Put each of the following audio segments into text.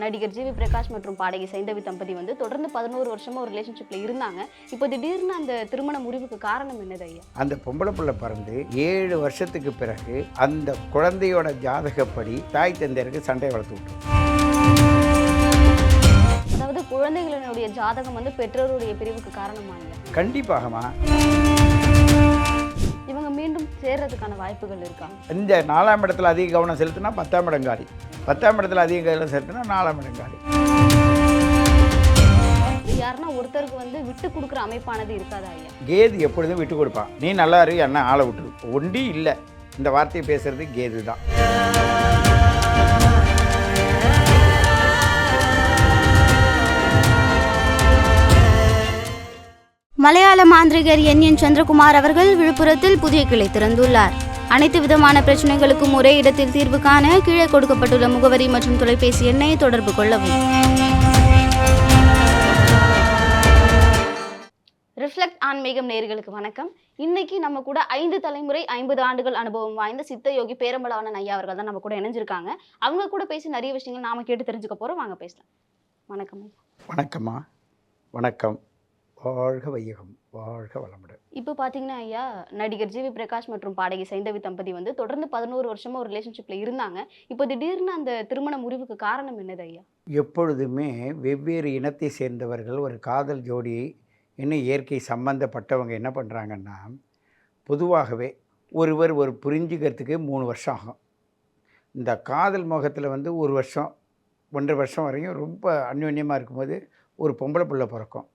நடிகர் ஜிவி பிரகாஷ் மற்றும் பாடகி சைந்தவி தம்பதி வந்து தொடர்ந்து பதினோரு வருஷமா ஒரு ரிலேஷன்ஷிப்ல இருந்தாங்க. இப்போ திடீர்னு அந்த திருமண முறிவுக்கு காரணம் என்னது ஐயா? அந்த பொம்பளை பிள்ளை பிறந்து ஏழு வருஷத்துக்கு பிறகு அந்த குழந்தையோட ஜாதகப்படி தாய் தந்தையருக்கு சண்டை வளர்த்து அதாவது குழந்தைகளினுடைய ஜாதகம் வந்து பெற்றோருடைய பிரிவுக்கு காரணமா ஐயா கண்டிப்பாகமா. இவங்க மீண்டும் சேர்றதுக்கான வாய்ப்புகள் இருக்கா? இந்த நாலாம் இடத்துல அதிக கவனம் செலுத்தினா பத்தாம் இடங்காரி பத்தாம் இடத்துல அதிக கவனம் செலுத்தினா நாலாம் இடங்காரி யாருன்னா ஒருத்தருக்கு வந்து விட்டு கொடுக்குற அமைப்பானது இருக்காதா ஐயா? கேது எப்பொழுதும் விட்டு கொடுப்பான். நீ நல்லா இரு என்ன ஆளை விட்டுரு. ஒண்டி இல்லை. இந்த வார்த்தையை பேசுறது கேது தான். மலையாள மாந்திரிகர் என் என் சந்திரகுமார் அவர்கள் விழுப்புரத்தில் புதிய கிளை திறந்துள்ளார். அனைத்து விதமான பிரச்சனைகளுக்கும் ஒரே இடத்தில் தீர்வு காண கீழே கொடுக்கப்பட்டுள்ள முகவரி மற்றும் தொலைபேசி எண்ணை தொடர்பு கொள்ளவும். ரிஃப்ளெக்ட் ஆன்மீகம் நேர்களுக்கு வணக்கம். இன்னைக்கு நம்ம கூட ஐந்து தலைமுறை ஐம்பது ஆண்டுகள் அனுபவம் வாய்ந்த சித்த யோகி பேரம்பலவாணன் ஐயா அவர்கள் தான் நம்ம கூட இணைஞ்சிருக்காங்க. அவங்க கூட பேசி நிறைய விஷயங்கள் நாம கேட்டு தெரிஞ்சுக்க போறோம். வாங்க பேசலாம். வணக்கம் வணக்கம்மா. வணக்கம். வாழ்க வையகம் வாழ்க வளமுடன். இப்போ பார்த்தீங்கன்னா ஐயா நடிகர் ஜிவி பிரகாஷ் மற்றும் பாடகி சைந்தவி தம்பதி வந்து தொடர்ந்து பதினோரு வருஷமா ஒரு ரிலேஷன்ஷிப்ல இருந்தாங்க. இப்போ திடீர்னு அந்த திருமண முறிவுக்கு காரணம் என்னது ஐயா? எப்பொழுதுமே வெவ்வேறு இனத்தை சேர்ந்தவர்கள் ஒரு காதல் ஜோடி இன்னும் இயற்கை சம்பந்தப்பட்டவங்க என்ன பண்ணுறாங்கன்னா பொதுவாகவே ஒருவர் ஒரு புரிஞ்சுக்கிறதுக்கு மூணு வருஷம் ஆகும். இந்த காதல் முகத்தில் வந்து ஒரு வருஷம் ஒன்றரை வருஷம் வரையும் ரொம்ப அந்யோன்யமாக இருக்கும்போது ஒரு பொம்பளை பிள்ளை பிறக்கும்.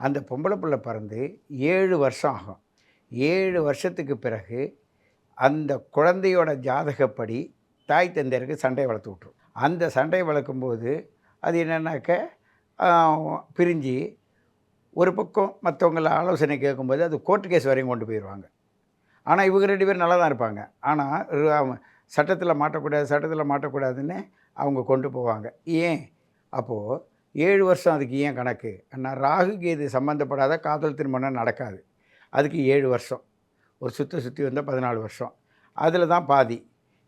அந்த பொம்பளை பிள்ளை பிறந்து ஏழு வருஷம் ஆகும். ஏழு வருஷத்துக்கு பிறகு அந்த குழந்தையோட ஜாதகப்படி தாய் தந்தையருக்கு சண்டை வளர்த்து விட்ரும் அந்த சண்டை வளர்க்கும்போது அது என்னென்னாக்க பிரிஞ்சு ஒரு பக்கம் மற்றவங்கள ஆலோசனை கேட்கும்போது அது கோர்ட்டு கேஸ் வரையும் கொண்டு போயிடுவாங்க. ஆனால் இவங்க ரெண்டு பேரும் நல்லா தான் இருப்பாங்க. ஆனால் சட்டத்தில் மாட்டக்கூடாது சட்டத்தில் மாட்டக்கூடாதுன்னு அவங்க கொண்டு போவாங்க. ஏன்? அப்போது ஏழு வருஷம் அதுக்கு ஏன் கணக்கு? நான் ராகு கேது சம்மந்தப்படாத காதல் திருமணம் நடக்காது. அதுக்கு ஏழு வருஷம். ஒரு சுற்றி சுற்றி வந்தால் பதினாலு வருஷம். அதில் தான் பாதி.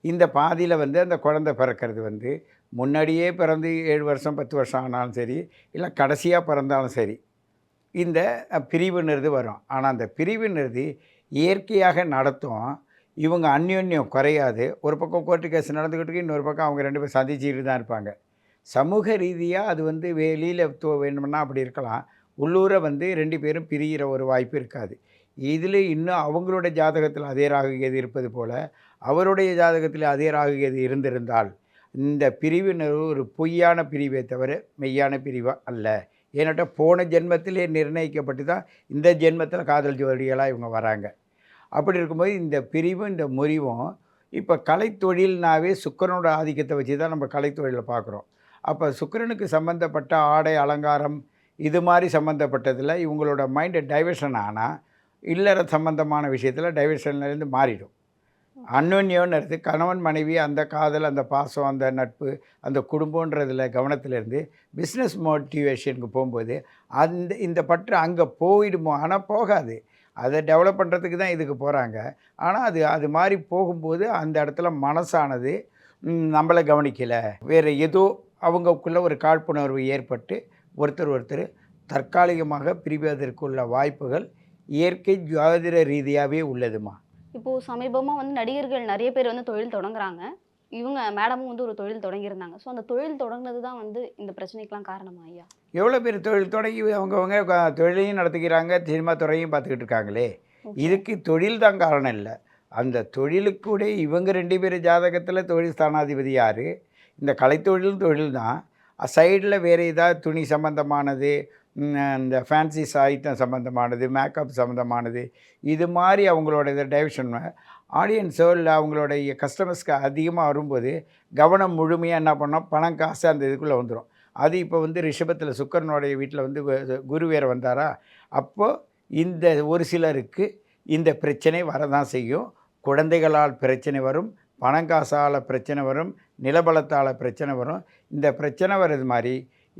இந்த பாதியில் வந்து அந்த குழந்தை பிறக்கிறது வந்து முன்னாடியே பிறந்து ஏழு வருஷம் பத்து வருஷம் ஆனாலும் சரி இல்லை கடைசியாக பிறந்தாலும் சரி இந்த பிரிவுன்றது வரும். ஆனால் அந்த பிரிவுன்றது இயற்கையாக நடத்தும். இவங்க அந்யோன்யம் குறையாது. ஒரு பக்கம் கோர்ட்டு கேஸ் நடந்துக்கிட்டு இன்னொரு பக்கம் அவங்க ரெண்டு பேரும் சந்திச்சுட்டு தான் இருப்பாங்க. சமூக ரீதியாக அது வந்து வெளியில் வேணும்னா அப்படி இருக்கலாம். உள்ளூரை வந்து ரெண்டு பேரும் பிரிகிற ஒரு வாய்ப்பு இருக்காது. இதில் இன்னும் அவங்களோட ஜாதகத்தில் அதே ராகு இருப்பது போல் அவருடைய ஜாதகத்தில் அதே ராகு இருந்திருந்தால் இந்த பிரிவினர் ஒரு பொய்யான பிரிவை தவிர மெய்யான பிரிவாக அல்ல. ஏன்னாட்ட போன ஜென்மத்திலே நிர்ணயிக்கப்பட்டு தான் இந்த ஜென்மத்தில் காதல் ஜோடிகளாக இவங்க வராங்க. அப்படி இருக்கும்போது இந்த பிரிவும் இந்த முறிவும் இப்போ கலைத்தொழில்னாவே சுக்கரனோட ஆதிக்கத்தை வச்சு தான் நம்ம கலைத்தொழிலை பார்க்குறோம். அப்போ சுக்கரனுக்கு சம்மந்தப்பட்ட ஆடை அலங்காரம் இது மாதிரி சம்மந்தப்பட்டதில் இவங்களோட மைண்டு டைவர்ஷன் ஆனால் இல்லற சம்பந்தமான விஷயத்தில் டைவர்ஷன்லேருந்து மாறிடும். அந்யோன்யம்ன்றது கணவன் மனைவி அந்த காதல் அந்த பாசம் அந்த நட்பு அந்த குடும்பன்றதில் கவனத்திலேருந்து பிஸ்னஸ் மோட்டிவேஷனுக்கு போகும்போது அந்த இந்த பற்று அங்கே போயிடுமோ? ஆனால் போகாது. அதை டெவலப் பண்ணுறதுக்கு தான் இதுக்கு போகிறாங்க ஆனால் அது அது மாதிரி போகும்போது அந்த இடத்துல மனசானது நம்மளை கவனிக்கலை. வேறு ஏதோ அவங்களுக்குள்ள ஒரு காழ்ப்புணர்வு ஏற்பட்டு ஒருத்தர் ஒருத்தர் தற்காலிகமாக பிரிவதற்குள்ள வாய்ப்புகள் இயற்கை ஜோதிட ரீதியாகவே உள்ளதுமா? இப்போ சமீபமா வந்து நடிகர்கள் நிறைய பேர் வந்து தொழில் தொடங்குறாங்க. இவங்க மேடமும் வந்து ஒரு தொழில் தொடங்கியிருந்தாங்க. ஸோ அந்த தொழில் தொடங்குனது தான் வந்து இந்த பிரச்சனைக்கெல்லாம் காரணமா ஐயா? எவ்வளோ பேர் தொழில் தொடங்கி அவங்கவுங்க தொழிலையும் நடத்திக்கிறாங்க சினிமா துறையும் பார்த்துக்கிட்டு இருக்காங்களே. இதுக்கு தொழில் தான் காரணம் இல்லை. அந்த தொழிலுக்கூட இவங்க ரெண்டு பேர் ஜாதகத்தில் தொழில் ஸ்தானாதிபதி யார்? இந்த கலைத்தொழில் தொழில் தான் சைடில் வேறு ஏதாவது துணி சம்மந்தமானது இந்த ஃபேன்சி சாகித்யம் சம்மந்தமானது மேக்கப் சம்மந்தமானது இது மாதிரி அவங்களோட இதை டைவர்ஷன் ஆடியன்ஸோ இல்லை அவங்களுடைய கஸ்டமர்ஸ்க்கு அதிகமாக வரும்போது கவனம் முழுமையாக என்ன பண்ணோம்? பணம் காசு அந்த இதுக்குள்ளே வந்துடும் அது இப்போ வந்து ரிஷபத்தில் சுக்கரனுடைய வீட்டில் வந்து குரு வேறு வந்தாரா? அப்போது இந்த ஒரு சிலருக்கு இந்த பிரச்சனை வரதான் செய்யும். குழந்தைகளால் பிரச்சனை வரும். பணங்காசால் பிரச்சனை வரும் நிலபலத்தால் பிரச்சனை வரும். இந்த பிரச்சனை வர்றது மாதிரி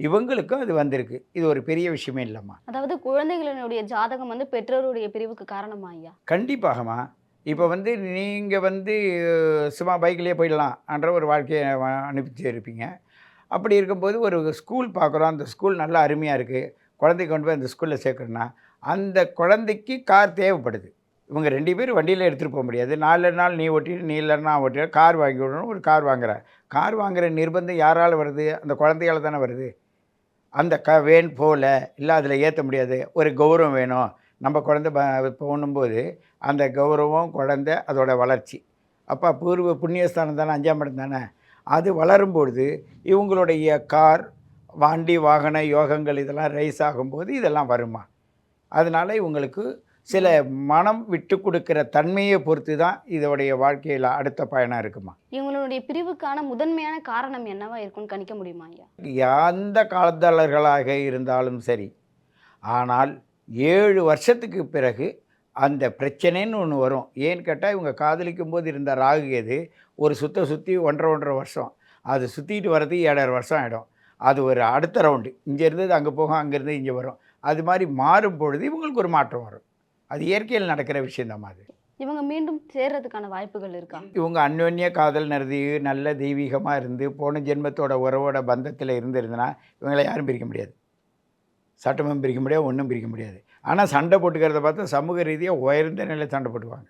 இவங்களுக்கும் அது வந்திருக்கு. இது ஒரு பெரிய விஷயமே இல்லைம்மா. அதாவது குழந்தைகளினுடைய ஜாதகம் வந்து பெற்றோருடைய பிரிவுக்கு காரணமா ஐயா? கண்டிப்பாகம்மா. இப்போ வந்து நீங்கள் வந்து சும்மா பைக்லேயே போயிடலாம்ன்ற ஒரு வாழ்க்கையை அனுப்பிச்சு இருப்பீங்க. அப்படி இருக்கும்போது ஒரு ஸ்கூல் பார்க்குறோம். அந்த ஸ்கூல் நல்லா அருமையாக இருக்குது குழந்தைய கொண்டு போய் அந்த ஸ்கூலில் சேர்க்கணும்னா அந்த குழந்தைக்கு கார் தேவைப்படுது. இவங்க ரெண்டு பேரும் வண்டியில் எடுத்துகிட்டு போக முடியாது. நாலு நாள் நீ ஓட்டிட்டு நீ இல்லைன்னா நான் ஓட்டிட்டு கார் வாங்கி விடணும் ஒரு கார் வாங்குற. கார் வாங்குற நிர்பந்தம் யாரால் வருது? அந்த குழந்தையால் தானே வருது. அந்த க வேன் போகல இல்லை அதில் ஏற்ற முடியாது. ஒரு கௌரவம் வேணும். நம்ம குழந்தை ப போகணும்போது அந்த கௌரவம் குழந்தை அதோட வளர்ச்சி. அப்போ பூர்வ புண்ணியஸ்தானம் தானே அஞ்சாம் இடம் தானே? அது வளரும்பொழுது இவங்களுடைய கார் வண்டி வாகன யோகங்கள் இதெல்லாம் ரைஸ் ஆகும்போது இதெல்லாம் வருமா? அதனால இவங்களுக்கு சில மனம் விட்டு கொடுக்குற தன்மையை பொறுத்து தான் இதோடைய வாழ்க்கையில் அடுத்த பயணம் இருக்குமா? இவங்களுடைய பிரிவுக்கான முதன்மையான காரணம் என்னவா இருக்கும்னு கணிக்க முடியுமா ஐயா? எந்த காலத்தாளர்களாக இருந்தாலும் சரி ஆனால் ஏழு வருஷத்துக்கு பிறகு அந்த பிரச்சனைன்னு ஒன்று வரும். ஏன்னு கேட்டால் இவங்க காதலிக்கும் போது இருந்த ராகு எது? ஒரு சுத்த சுற்றி ஒன்றரை ஒன்றரை வருஷம். அது சுற்றிட்டு வர்றதுக்கு ஏழரை வருஷம் ஆகிடும் அது ஒரு அடுத்த ரவுண்டு இங்கே இருந்தது அங்கே போகும் அங்கேருந்து இங்கே வரும். அது மாதிரி மாறும் பொழுது இவங்களுக்கு ஒரு மாற்றம் வரும். அது இயற்கையில் நடக்கிற விஷயந்தான் அது. இவங்க மீண்டும் சேர்றதுக்கான வாய்ப்புகள் இருக்கா? இவங்க அந்யோன்ய காதல் நடத்தி நல்ல தெய்வீகமாக இருந்து போன ஜென்மத்தோட உறவோட பந்தத்தில் இருந்திருந்தனா இவங்களை யாரும் பிரிக்க முடியாது. சட்டமும் பிரிக்க முடியாது ஒன்றும் பிரிக்க முடியாது. ஆனால் சண்டை போட்டுக்கிறத பார்த்தா சமூக ரீதியாக உயர்ந்த நிலையில் சண்டை போட்டுக்குவாங்க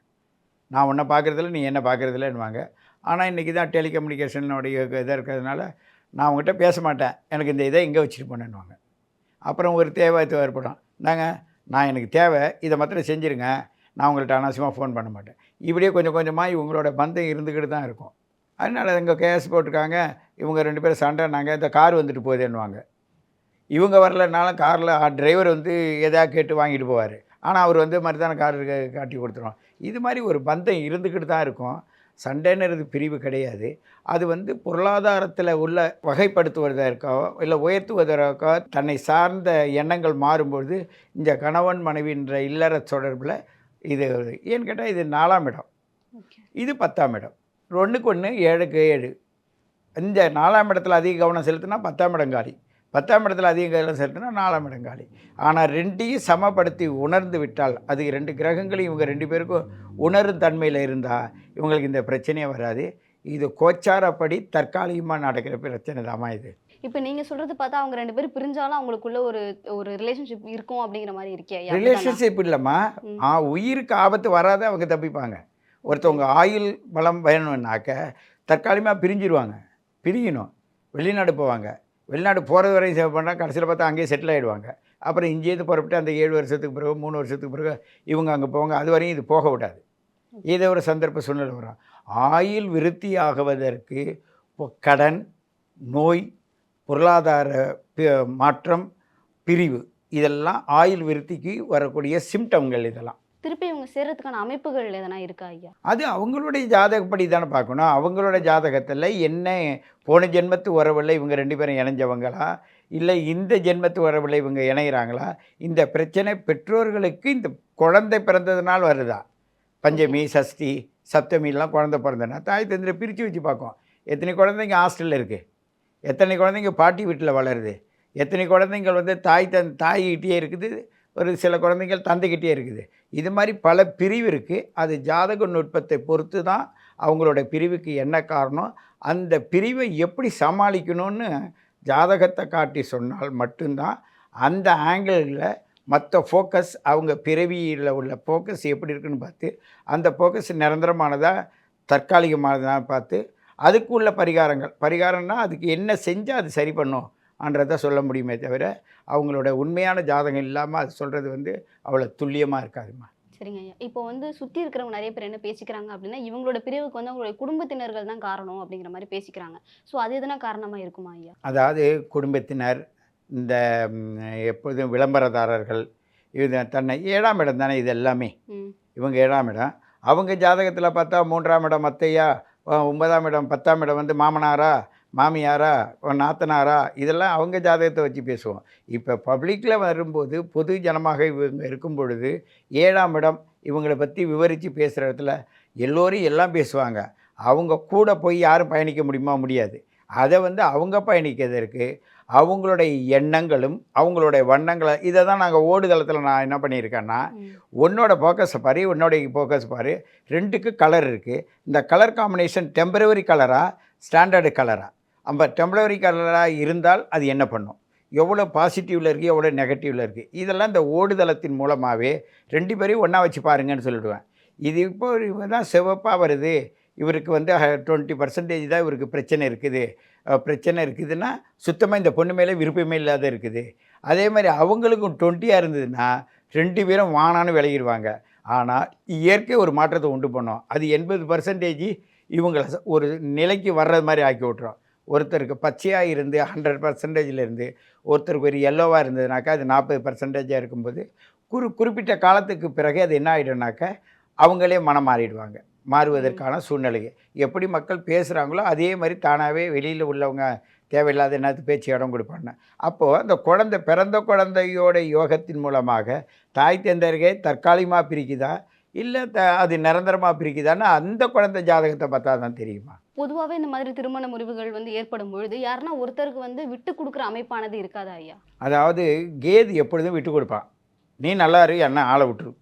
நான் உன்னை பார்க்குறதில்ல நீ என்ன பார்க்குறதில்லன்னுவாங்க. ஆனால் இன்றைக்கி தான் டெலிகம்யூனிகேஷனுடைய இதாக இருக்கிறதுனால நான் உங்ககிட்ட பேச மாட்டேன். எனக்கு இந்த இதை எங்கே வச்சுட்டு போனேன்னுவாங்க. அப்புறம் ஒரு தேவை ஏற்படும். நாங்கள் நான் எனக்கு தேவை இதை மாத்திரம் செஞ்சுருங்க. நான் உங்கள்கிட்ட அனாவசியமாக ஃபோன் பண்ண மாட்டேன். இப்படியே கொஞ்சம் கொஞ்சமாக இவங்களோட பந்தம் இருந்துக்கிட்டு தான் இருக்கும். அதனால் இங்கே கேஸ் போட்டிருக்காங்க. இவங்க ரெண்டு பேரும் சண்டை நாங்கள் இந்த கார் வந்துட்டு போகுதுன்னுவாங்க. இவங்க வரலனாலும் காரில் டிரைவர் வந்து எதா கேட்டு வாங்கிட்டு போவார். ஆனால் அவர் வந்து மருதான கார் காட்டி கொடுத்துருவோம் இது மாதிரி ஒரு பந்தம் இருந்துக்கிட்டு தான் இருக்கும். சண்டைன்றது பிரிவு கிடையாது. அது வந்து பொருளாதாரத்தில் உள்ள வகைப்படுத்துவதற்கோ இல்லை உயர்த்துவதற்கோ தன்னை சார்ந்த எண்ணங்கள் மாறும்பொழுது இந்த கணவன் மனைவின்ற இல்லற தொடர்பில் இது ஏன்னு கேட்டால் இது நாலாம் இடம். இது பத்தாம் இடம். ஒன்றுக்கு ஒன்று ஏழுக்கு ஏழு. இந்த நாலாம் இடத்துல அதிக கவனம் செலுத்தினா பத்தாம் இடம் காலி. பத்தாம் இடத்துல அதிக கவனம் செலுத்தினா நாலாம் இடம் காலி. ஆனால் ரெண்டையும் சமப்படுத்தி உணர்ந்து விட்டால் அது ரெண்டு கிரகங்களையும் இவங்க ரெண்டு பேருக்கும் உணரும் தன்மையில் இருந்தால் இவங்களுக்கு இந்த பிரச்சனையே வராது. இது கோச்சாரப்படி தற்காலிகமாக நடக்கிற பிரச்சனை தாமா இது. இப்போ நீங்க சொல்றது பார்த்தா அவங்க ரெண்டு பேரும் பிரிஞ்சாலும் அவங்களுக்குள்ள ஒரு ஒரு ரிலேஷன்ஷிப் இருக்கும் அப்படிங்கிற மாதிரி இருக்கே? ரிலேஷன்ஷிப் இல்லைம்மா. ஆ உயிருக்கு ஆபத்து வராத அவங்க தப்பிப்பாங்க. ஒருத்தவங்க ஆயுள் பலம் வேணும்னாக்க தற்காலிகமாக பிரிஞ்சிருவாங்க. பிரியணும். வெளிநாடு போவாங்க. வெளிநாடு போகிறது வரையும் சேவ் பண்ணால் கடைசியில் பார்த்தா அங்கேயே செட்டில் ஆகிடுவாங்க அப்புறம் இங்கேருந்து புறப்பட்டு அந்த ஏழு வருஷத்துக்கு பிறகு மூணு வருஷத்துக்கு பிறகு இவங்க அங்கே போவாங்க. அது வரையும் இது போக விடாது. ஏதோ ஒரு சந்தர்ப்ப சூழ்நிலை வரும். ஆயுள் விருத்தி ஆகுவதற்கு இப்போ கடன் நோய் பொருளாதார மாற்றம் பிரிவு இதெல்லாம் ஆயுள் விருத்திக்கு வரக்கூடிய சிம்டம்கள் இதெல்லாம். திருப்பி இவங்க சேர்றதுக்கான அமைப்புகள் எதனா இருக்கா ஐயா? அது அவங்களுடைய ஜாதகப்படி தானே பார்க்கணும். அவங்களோட ஜாதகத்தில் என்ன போன ஜென்மத்து உறவில் இவங்க ரெண்டு பேரும் இணைஞ்சவங்களா? இல்லை இந்த ஜென்மத்து உறவில் இவங்க இணைகிறாங்களா இந்த பிரச்சனை பெற்றோர்களுக்கு இந்த குழந்தை பிறந்ததுனால் வருதா? பஞ்சமி சஷ்டி சப்தமிலாம் குழந்தை பிறந்தனா தாய் தந்திர பிரித்து வச்சு பார்க்கும். எத்தனை குழந்தைங்க ஹாஸ்டலில் இருக்குது எத்தனை குழந்தைங்க பாட்டி வீட்டில் வளருது? எத்தனை குழந்தைங்கள் வந்து தாய் தன் தாய்கிட்டே இருக்குது? ஒரு சில குழந்தைகள் தந்தைகிட்டே இருக்குது. இது மாதிரி பல பிரிவு இருக்குது அது ஜாதக நுட்பத்தை பொறுத்து தான் அவங்களோட பிரிவுக்கு என்ன காரணம் அந்த பிரிவை எப்படி சமாளிக்கணும்னு ஜாதகத்தை காட்டி சொன்னால் மட்டும்தான் அந்த ஆங்கிளில் மற்ற ஃபோக்கஸ் அவங்க பிறவியில் உள்ள ஃபோக்கஸ் எப்படி இருக்குன்னு பார்த்து அந்த ஃபோக்கஸ் நிரந்தரமானதாக தற்காலிகமானதாக பார்த்து அதுக்குள்ள பரிகாரங்கள். பரிகாரம்னா அதுக்கு என்ன செஞ்சால் அது சரி பண்ணும்ன்றதை சொல்ல முடியுமே தவிர அவங்களோட உண்மையான ஜாதகம் இல்லாமல் அது சொல்கிறது வந்து அவ்வளோ துல்லியமாக இருக்காதுமா சரிங்க ஐயா. இப்போ வந்து சுத்தி இருக்கிறவங்க நிறைய பேர் என்ன பேசிக்கிறாங்க அப்படின்னா இவங்களோட பிரிவுக்கு வந்து அவங்களுடைய குடும்பத்தினர்கள் தான் காரணம் அப்படிங்கிற மாதிரி பேசிக்கிறாங்க. ஸோ அது எதனா காரணமா இருக்குமா ஐயா? அதாவது குடும்பத்தினர் இந்த எப்போதும் விளம்பரதாரர்கள் இது தன்னை ஏழாம் இடம் தானே இது எல்லாமே. இவங்க ஏழாம் இடம். அவங்க ஜாதகத்தில் பார்த்தா மூன்றாம் இடம் அத்தையா? ஒன்பதாம் இடம் பத்தாம் இடம் வந்து மாமனாரா? மாமியாரா நாத்தனாரா இதெல்லாம் அவங்க ஜாதகத்தை வச்சு பேசுவோம். இப்போ பப்ளிக்கில் வரும்போது பொது ஜனமாக இவங்க இருக்கும் பொழுது ஏழாம் இடம் இவங்களை பற்றி விவரித்து பேசுகிற இடத்துல எல்லோரும் எல்லாம் பேசுவாங்க. அவங்க கூட போய் யாரும் பயணிக்க முடியுமா? முடியாது. அதை வந்து அவங்க பயணிக்கிறதற்கு அவங்களுடைய எண்ணங்களும் அவங்களுடைய வண்ணங்களை இதை தான் நாங்கள் ஓடுதளத்தில் நான் என்ன பண்ணியிருக்கேன்னா. உன்னோட ஃபோக்கஸை பாரு உன்னோடைய ஃபோக்கஸ் பாரு ரெண்டுக்கு கலர் இருக்குது இந்த கலர் காம்பினேஷன் டெம்பரவரி கலரா ஸ்டாண்டர்டு கலரா நம்ம டெம்பரவரி கலராக இருந்தால் அது என்ன பண்ணும்? எவ்வளோ பாசிட்டிவில் இருக்குது எவ்வளோ நெகட்டிவில் இருக்குது இதெல்லாம் இந்த ஓடுதளத்தின் மூலமாகவே ரெண்டு பேரையும் ஒன்றா வச்சு பாருங்கன்னு சொல்லிடுவேன். இது இப்போ தான் சிவப்பாக வருது. இவருக்கு வந்து டுவெண்ட்டி பர்சன்டேஜ் தான் இவருக்கு பிரச்சனை இருக்குது. பிரச்சனை இருக்குதுன்னா சுத்தமாக இந்த பொண்ணு மேலே விருப்பமே இல்லாத இருக்குது. அதே மாதிரி அவங்களுக்கும் டுவெண்ட்டியாக இருந்ததுன்னா ரெண்டு பேரும் வானான்னு விலகிடுவாங்க. ஆனால் இயற்கை ஒரு மாற்றத்தை உண்டு பண்ணும். அது எண்பது பர்சன்டேஜ் இவங்களை ஒரு நிலைக்கு வர்றது மாதிரி ஆக்கி விட்ரும் ஒருத்தருக்கு பச்சையாக இருந்து ஹண்ட்ரட் பர்சன்டேஜில் இருந்து ஒருத்தருக்கு ஒரு எல்லோவாக இருந்ததுனாக்கா அது நாற்பது பர்சன்டேஜாக இருக்கும்போது குறி குறிப்பிட்ட காலத்துக்கு பிறகு அது என்ன ஆகிடும்னாக்கா அவங்களே மனம் மாறிடுவாங்க. மாறுவதற்கான சூழ்நிலை எப்படி மக்கள் பேசுகிறாங்களோ அதே மாதிரி தானாகவே வெளியில் உள்ளவங்க தேவையில்லாத என்னது பேச்சு இடம் கொடுப்பாங்க. அப்போது அந்த குழந்தை பிறந்த குழந்தையோட யோகத்தின் மூலமாக தாய் தந்தருகே தற்காலிகமாக பிரிக்குதா? இல்லை த அது நிரந்தரமாக பிரிக்குதான்னு அந்த குழந்தை ஜாதகத்தை பார்த்தா தான் தெரியுமா? பொதுவாகவே இந்த மாதிரி திருமண முறிவுகள் வந்து ஏற்படும் பொழுது யாருன்னா ஒருத்தருக்கு வந்து விட்டு கொடுக்குற அமைப்பானது இருக்காதா ஐயா? அதாவது கேது எப்பொழுதும் விட்டு கொடுப்பான் நீ நல்லா இரு என்ன ஆளை விட்டுரு.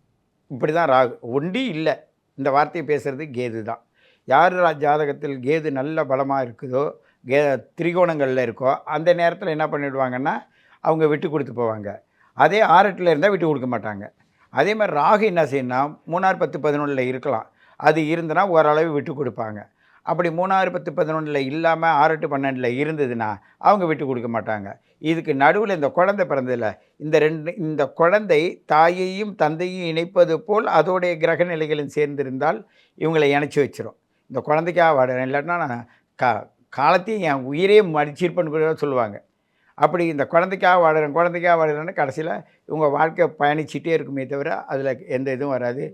இப்படி தான் ராகு. ஒண்டி இல்லை. இந்த வார்த்தையை பேசுகிறது கேது தான் யார் ரா- ஜாதகத்தில் கேது நல்ல பலமாக இருக்குதோ கே திரிகோணங்களில் இருக்கோ அந்த நேரத்தில் என்ன பண்ணிவிடுவாங்கன்னா அவங்க விட்டு கொடுத்து போவாங்க. அதே ஆறட்டில் இருந்தால் விட்டு கொடுக்க மாட்டாங்க. அதே மாதிரி ராகு என்ன செய்யணும்னா மூணாறு பத்து பதினொன்றில் இருக்கலாம். அது இருந்தனா ஓரளவு விட்டு கொடுப்பாங்க. அப்படி மூணாறு பத்து பதினொன்றில் இல்லாமல் ஆறெட்டு பன்னெண்டில் இருந்ததுன்னா அவங்க விட்டு கொடுக்க மாட்டாங்க. இதுக்கு நடுவில் இந்த குழந்தை பிறந்ததில்ல இந்த ரெண்டு இந்த குழந்தை தாயையும் தந்தையும் இணைப்பது போல் அதோடைய கிரக நிலைகளும் சேர்ந்திருந்தால் இவங்களை இணைச்சி வச்சிரும். இந்த குழந்தைக்காக வாடுறேன் இல்லாட்டினா நான் கா காலத்தையும் என் உயிரே மடிச்சிருப்பேன்னு கூட சொல்லுவாங்க. அப்படி இந்த குழந்தைக்காக வாடுறேன் குழந்தைக்காக வாடுறேன்னு கடைசியில் இவங்க வாழ்க்கை பயணிச்சிட்டே இருக்குமே தவிர அதில் எந்த இதுவும் வராது.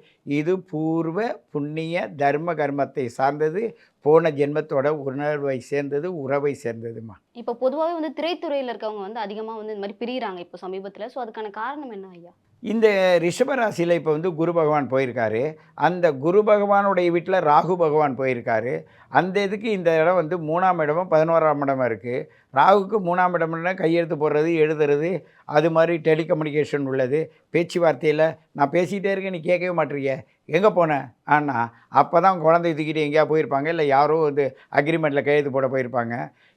இது பூர்வ புண்ணிய தர்ம கர்மத்தை சார்ந்தது போன ஜென்மத்தோட உணர்வை சேர்ந்தது உறவை சேர்ந்ததுமா. இப்போ பொதுவாகவே வந்து திரைத்துறையில் இருக்கவங்க வந்து அதிகமாக வந்து இந்த மாதிரி பிரியிறாங்க இப்போ சமீபத்தில். ஸோ அதுக்கான காரணம் என்ன ஐயா? இந்த ரிஷபராசியில் இப்போ வந்து குரு பகவான் போயிருக்காரு. அந்த குரு பகவானுடைய வீட்டில் ராகு பகவான் போயிருக்காரு. அந்த இதுக்கு இந்த இடம் வந்து மூணாம் இடமும் பதினோராம் இடமா இருக்குது ராகுக்கு மூணாம் இடம்னா கையெழுத்து போடுறது எழுதுறது அது மாதிரி டெலிகம்யூனிகேஷன் உள்ளது. பேச்சுவார்த்தையில் நான் பேசிகிட்டே இருக்கேன் நீ கேட்கவே மாட்டீங்க எங்கே போனேன் ஆனால் அப்போ தான் குழந்தை தூக்கிட்டு எங்கேயா போயிருப்பாங்க? இல்லை யாரோ வந்து அக்ரிமெண்ட்டில் கையெழுத்து போட போயிருப்பாங்க.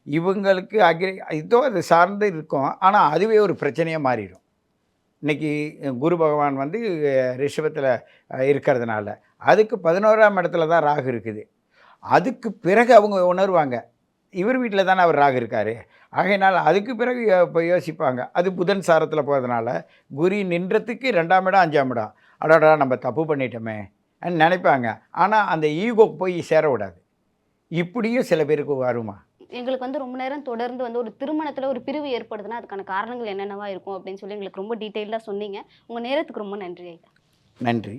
இவங்களுக்கு அக்ரி இதோ அது சார்ந்து இருக்கும். ஆனால் அதுவே ஒரு பிரச்சனையாக மாறிடும். இன்னைக்கு குரு பகவான் வந்து ரிஷபத்தில் இருக்கிறதுனால. அதுக்கு பதினோராம் இடத்துல தான் ராகு இருக்குது. அதுக்கு பிறகு அவங்க உணர்வாங்க. இவர் வீட்டில் தானே அவர் ராகு இருக்கார். ஆகையினால் அதுக்கு பிறகு இப்போ யோசிப்பாங்க. அது புதன் சாரத்தில் போகிறதுனால குரு நின்றதுக்கு ரெண்டாம் இடம் அஞ்சாம் இடம். அடாடா நம்ம தப்பு பண்ணிட்டோமே நினைப்பாங்க. ஆனால் அந்த ஈகோ போய் சேரவிடாது இப்படியும் சில பேருக்கு வருமா? எங்களுக்கு வந்து ரொம்ப நேரம் தொடர்ந்து வந்து ஒரு திருமணத்தில் ஒரு பிரிவு ஏற்படுதுன்னா அதுக்கான காரணங்கள் என்னென்னவா இருக்கும் அப்படின்னு சொல்லி எங்களுக்கு ரொம்ப டீட்டெயிலாக சொன்னீங்க. உங்கள் நேரத்துக்கு ரொம்ப நன்றி ஐயா. நன்றி.